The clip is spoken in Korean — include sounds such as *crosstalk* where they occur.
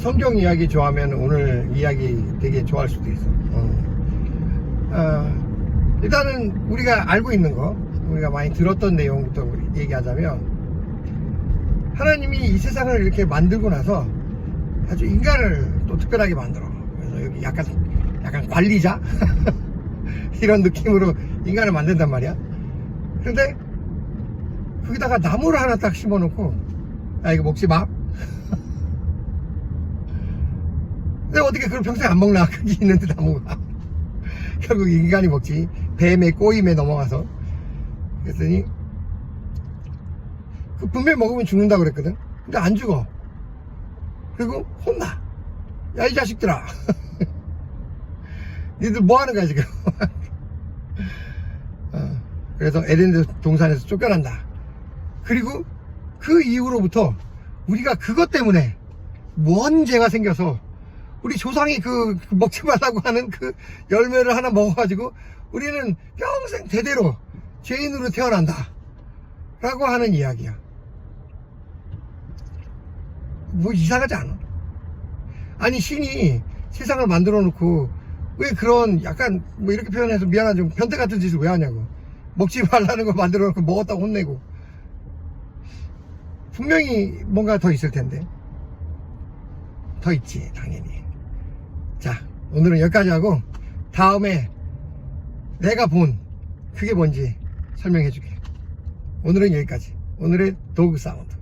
성경 이야기 좋아하면 오늘 이야기 되게 좋아할 수도 있어. 어. 어, 일단은 우리가 알고 있는 거, 우리가 많이 들었던 내용부터 얘기하자면 하나님이 이 세상을 이렇게 만들고 나서 아주 인간을 또 특별하게 만들어. 그래서 여기 약간 약간 관리자 *laughs* 이런 느낌으로 인간을 만든단 말이야. 근데 거기다가 나무를 하나 딱 심어놓고 야 이거 먹지 마. *laughs* 근데 어떻게 그걸 평소에 안 먹나? *laughs* 거기 있는데 나무가 결국 인간이 먹지. 뱀의 꼬임에 넘어가서. 그랬더니 그 분명히 먹으면 죽는다 그랬거든. 근데 안 죽어. 그리고 혼나. 야 이 자식들아. *laughs* 니들 뭐 하는 거야 지금? *laughs* 어, 그래서 에덴 동산에서 쫓겨난다. 그리고 그 이후로부터 우리가 그것 때문에 뭔 죄가 생겨서 우리 조상이 그 먹지 말라고 하는 그 열매를 하나 먹어가지고 우리는 평생 대대로 죄인으로 태어난다. 라고 하는 이야기야. 뭐 이상하지 않아? 아니 신이 세상을 만들어 놓고 왜 그런 약간 뭐 이렇게 표현해서 미안하지만 변태 같은 짓을 왜 하냐고. 먹지 말라는 거 만들어 놓고 먹었다고 혼내고. 분명히 뭔가 더 있을 텐데. 더 있지 당연히 자 오늘은 여기까지 하고 다음에 내가 본 그게 뭔지 설명해 줄게. 오늘은 여기까지. 오늘의 도그 사운드